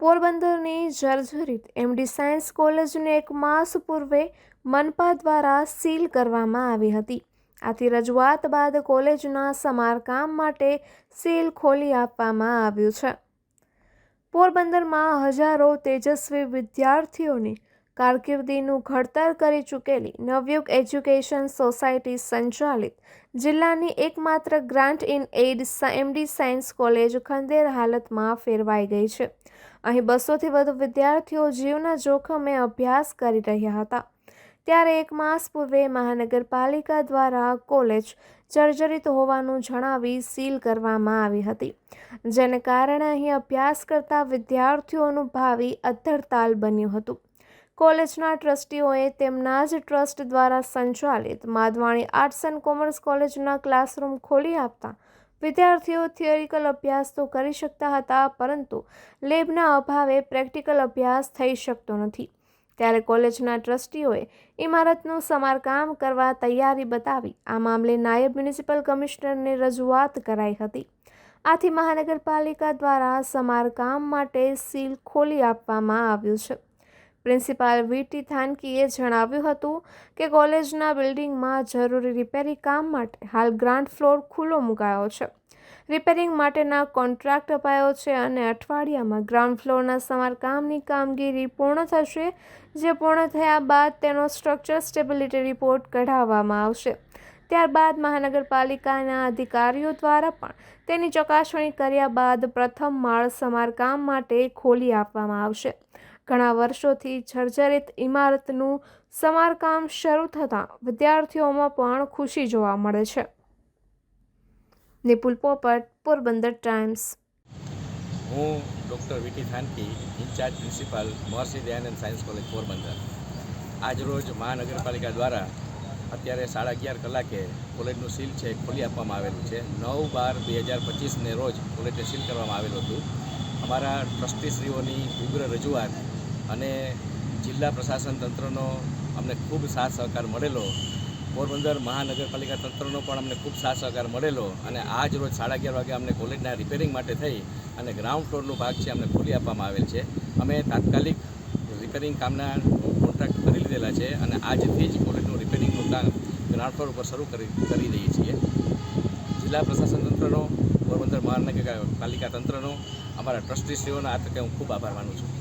પોરબંદરની જર્જરિત MD science કોલેજને એક માસ પૂર્વે મનપા દ્વારા સીલ કરવામાં આવી હતી. આથી રજૂઆત બાદ કોલેજના સમારકામ માટે સીલ ખોલી આપવામાં આવ્યું છે. પોરબંદરમાં હજારો તેજસ્વી વિદ્યાર્થીઓની કારકિર્દીનું ઘડતર કરી ચૂકેલી નવયુગ એજ્યુકેશન સોસાયટી સંચાલિત જિલ્લાની એકમાત્ર grant in aid MD science college ખંડેર હાલતમાં ફેરવાઈ ગઈ છે. અહીં બસોથી વધુ વિદ્યાર્થીઓ જીવના જોખમે અભ્યાસ કરી રહ્યા હતા. ત્યારે એક માસ પૂર્વે મહાનગરપાલિકા દ્વારા કોલેજ જર્જરિત હોવાનું જણાવી સીલ કરવામાં આવી હતી, જેને કારણે અહીં અભ્યાસ કરતા વિદ્યાર્થીઓનું ભાવિ અધ્ધરતાલ બન્યું હતું. કોલેજના ટ્રસ્ટીઓએ તેમના જ ટ્રસ્ટ દ્વારા સંચાલિત માધવાણી આર્ટ્સ એન્ડ કોમર્સ કોલેજના ક્લાસરૂમ ખોલી આપતા વિદ્યાર્થીઓ થિયરિકલ અભ્યાસ તો કરી શકતા હતા, પરંતુ લેબના અભાવે પ્રેક્ટિકલ અભ્યાસ થઈ શકતો નથી. ત્યારે કોલેજના ટ્રસ્ટીઓએ ઇમારતનું સમારકામ કરવા તૈયારી બતાવી, આ મામલે નાયબ મ્યુનિસિપલ કમિશનરને રજૂઆત કરાઈ હતી. આથી મહાનગરપાલિકા દ્વારા સમારકામ માટે સીલ ખોલી આપવામાં આવ્યું છે. પ્રિન્સિપાલ વીટી થાનકીએ જણાવ્યું હતું કે કોલેજના બિલ્ડિંગમાં જરૂરી રિપેરિંગ કામ માટે હાલ ગ્રાન્ડ ફ્લોર ખુલ્લો મુકાયો છે. રિપેરિંગ માટેના કોન્ટ્રાક્ટ અપાયો છે અને અઠવાડિયામાં ગ્રાઉન્ડ ફ્લોરના સમારકામની કામગીરી પૂર્ણ થશે, જે પૂર્ણ થયા બાદ તેનો સ્ટ્રક્ચર સ્ટેબિલિટી રિપોર્ટ કઢાવવામાં આવશે. ત્યારબાદ મહાનગરપાલિકાના અધિકારીઓ દ્વારા પણ તેની ચકાસણી કર્યા બાદ પ્રથમ માળ સમારકામ માટે ખોલી આપવામાં આવશે. ઘણા વર્ષોથી જર્જરિત ઇમારતનું સમારકામ શરૂ થતાં વિદ્યાર્થીઓમાં પણ ખુશી જોવા મળે છે. નિપુલ પોપટ, પોરબંદર ટાઈમ્સ. હું doctor V T Thanki, incharge principal Maharshi Dayanand science college, Porbandar. આજરોજ મહાનગરપાલિકા દ્વારા અત્યારે સાડા અગિયાર કલાકે કોલેજનું સીલ છે ખોલી આપવામાં આવેલું છે. નવ બાર બે હજાર પચીસને રોજ કોલેજને સીલ કરવામાં આવેલું હતું. અમારા ટ્રસ્ટીશ્રીઓની ઉગ્ર રજૂઆત અને જિલ્લા પ્રશાસન તંત્રનો અમને ખૂબ સાથ સહકાર મળેલો. પોરબંદર મહાનગરપાલિકા તંત્રનો પણ અમને ખૂબ સાથ સહકાર મળેલો અને આજ રોજ સાડા અગિયાર વાગે અમને કોલેજના રિપેરિંગ માટે થઈ અને ગ્રાઉન્ડ ફ્લોરનો ભાગ છે અમને ખોલી આપવામાં આવેલ છે. અમે તાત્કાલિક રિપેરિંગ કામના કોન્ટ્રાક્ટ કરી લીધેલા છે અને આજથી જ કોલેજનું રિપેરિંગનું કામ ગ્રાઉન્ડ ફ્લોર ઉપર શરૂ કરી કરી દઈએ છીએ. જિલ્લા પ્રશાસન તંત્રનો, પોરબંદર મહાનગરપાલિકા તંત્રનો, અમારા ટ્રસ્ટીશ્રીઓના આ તકે હું ખૂબ આભાર માનું છું.